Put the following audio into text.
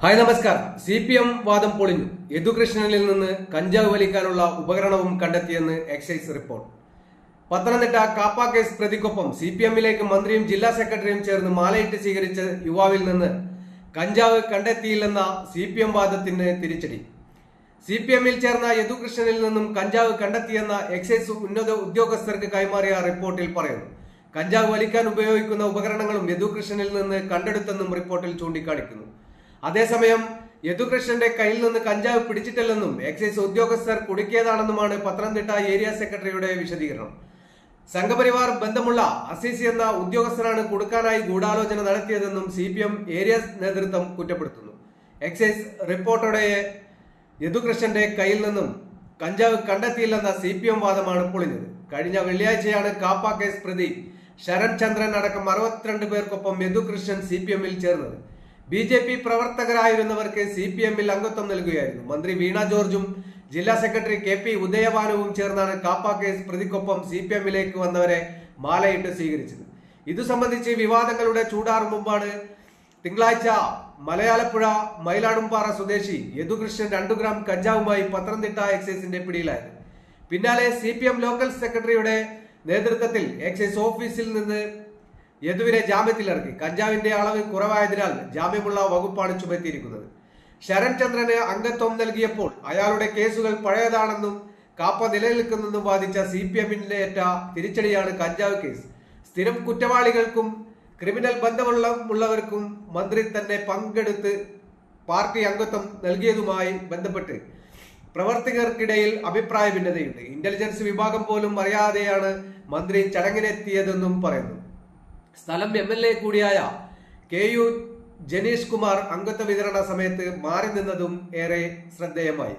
Hi നമസ്കാരം. C P M വാദം പൊളിഞ്ഞു. യദുകൃഷ്ണനിൽ നിന്ന് കഞ്ചാവ് വലിക്കാനുള്ള ഉപകരണവും കണ്ടെത്തിയെന്ന് excise report. Pathanamthitta KAAPA case പ്രതിക്കൊപ്പം C P എമ്മിലേക്ക് മന്ത്രിയും ജില്ലാ സെക്രട്ടറിയും ചേർന്ന് മാലയിട്ട് സ്വീകരിച്ച യുവാവിൽ നിന്ന് കഞ്ചാവ് കണ്ടെത്തിയില്ലെന്ന സി പി എം വാദത്തിന് തിരിച്ചടി. സി പി എമ്മിൽ ചേർന്ന യദുകൃഷ്ണനിൽ നിന്നും കഞ്ചാവ് കണ്ടെത്തിയെന്ന എക്സൈസ് ഉന്നത ഉദ്യോഗസ്ഥർക്ക് കൈമാറിയ റിപ്പോർട്ടിൽ പറയുന്നു. കഞ്ചാവ് വലിക്കാൻ ഉപയോഗിക്കുന്ന ഉപകരണങ്ങളും യദുകൃഷ്ണനിൽ നിന്ന് കണ്ടെടുത്തെന്നും റിപ്പോർട്ടിൽ ചൂണ്ടിക്കാണിക്കുന്നു. അതേസമയം യദുകൃഷ്ണന്റെ കയ്യിൽ നിന്ന് കഞ്ചാവ് പിടിച്ചിട്ടില്ലെന്നും എക്സൈസ് ഉദ്യോഗസ്ഥർ കുടുക്കിയതാണെന്നുമാണ് പത്തനംതിട്ട ഏരിയ സെക്രട്ടറിയുടെ വിശദീകരണം. സംഘപരിവാർ ബന്ധമുള്ള അസീസി എന്ന ഉദ്യോഗസ്ഥനാണ് കൊടുക്കാനായി ഗൂഢാലോചന നടത്തിയതെന്നും സി പി എം ഏരിയ നേതൃത്വം കുറ്റപ്പെടുത്തുന്നു. എക്സൈസ് റിപ്പോർട്ടോടെ യദുകൃഷ്ണന്റെ കയ്യിൽ നിന്നും കഞ്ചാവ് കണ്ടെത്തിയില്ലെന്ന സി പി എം വാദമാണ് പൊളിഞ്ഞത്. കഴിഞ്ഞ വെള്ളിയാഴ്ചയാണ് കാപ്പ കേസ് പ്രതി ശരൺ ചന്ദ്രൻ അടക്കം അറുപത്തിരണ്ട് പേർക്കൊപ്പം യദുകൃഷ്ണൻ സി പി എമ്മിൽ ചേർന്നത്. ബി ജെ പി പ്രവർത്തകരായിരുന്നവർക്ക് സി പി എമ്മിൽ അംഗത്വം നൽകുകയായിരുന്നു. മന്ത്രി വീണ ജോർജും ജില്ലാ സെക്രട്ടറി കെ പി ഉദയഭാനുവും ചേർന്നാണ് കാപ്പ കേസ് പ്രതിക്കൊപ്പം സി പി എമ്മിലേക്ക് വന്നവരെ മാലയിട്ട് സ്വീകരിച്ചത്. ഇതു സംബന്ധിച്ച് വിവാദങ്ങളുടെ ചൂടാറും മുമ്പാണ് തിങ്കളാഴ്ച മലയാളപ്പുഴ മയിലാടുംപാറ സ്വദേശി യദുകൃഷ്ണൻ രണ്ടു ഗ്രാം കഞ്ചാവുമായി പത്തനംതിട്ട എക്സൈസിന്റെ പിടിയിലായത്. പിന്നാലെ സി ലോക്കൽ സെക്രട്ടറിയുടെ നേതൃത്വത്തിൽ എക്സൈസ് ഓഫീസിൽ നിന്ന് യദുവിനെ ജാമ്യത്തിലിറക്കി കഞ്ചാവിന്റെ അളവ് കുറവായതിനാൽ ജാമ്യമുള്ള വകുപ്പാണ് ചുമത്തിയിരിക്കുന്നത്. ശരൺ ചന്ദ്രന് അംഗത്വം നൽകിയപ്പോൾ അയാളുടെ കേസുകൾ പഴയതാണെന്നും കാപ്പ നിലനിൽക്കുന്നെന്നും വാദിച്ച സി പി എമ്മിനേറ്റ തിരിച്ചടിയാണ് കഞ്ചാവ് കേസ്. സ്ഥിരം കുറ്റവാളികൾക്കും ക്രിമിനൽ ബന്ധമുള്ള ഉള്ളവർക്കും മന്ത്രി തന്നെ പങ്കെടുത്ത് പാർട്ടി അംഗത്വം നൽകിയതുമായി ബന്ധപ്പെട്ട് പ്രവർത്തകർക്കിടയിൽ അഭിപ്രായ ഭിന്നതയുണ്ട് ഇന്റലിജൻസ് വിഭാഗം പോലും അറിയാതെയാണ് മന്ത്രി ചടങ്ങിനെത്തിയതെന്നും പറയുന്നു. സ്ഥലം എം എൽ എ കൂടിയായ കെ യു ജനീഷ് കുമാർ അംഗത്വ വിതരണ സമയത്ത് മാറി നിന്നതും ഏറെ ശ്രദ്ധേയമായി.